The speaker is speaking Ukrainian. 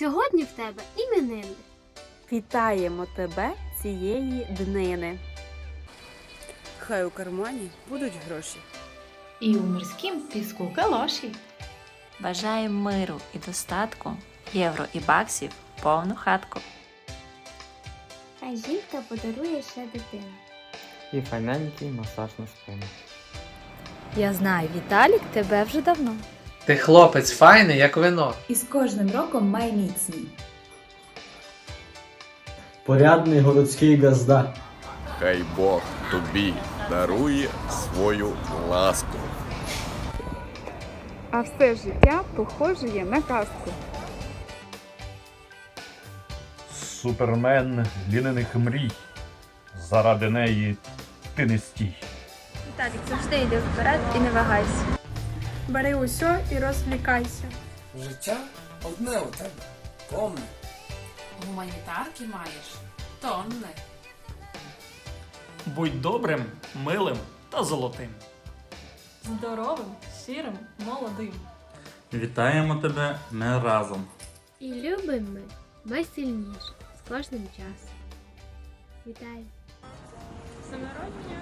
Сьогодні в тебе іменини. Вітаємо тебе цієї днини. Хай у кармані будуть гроші. І у морськім піску калоші. Бажаємо миру і достатку, євро і баксів, повну хатку. А жінка подарує ще дитину. і файненький масаж на спину. Я знаю, Віталік тебе вже давно. Ти хлопець файний, як вино. І з кожним роком має міцний. Порядний городський газда. Хай Бог тобі дарує свою ласку. А все життя похожує на казку. Супермен лінених мрій. Заради неї ти не стій. Віталік завжди йди вперед і не вагайся. Бери усе і розвлікайся. Життя одне у тебе. Помни. Гуманітарки маєш тонни. Будь добрим, милим та золотим. Здоровим, щирим, молодим. Вітаємо тебе ми разом. І любимо ми найсильніше з кожним часом. Вітаю! Народження!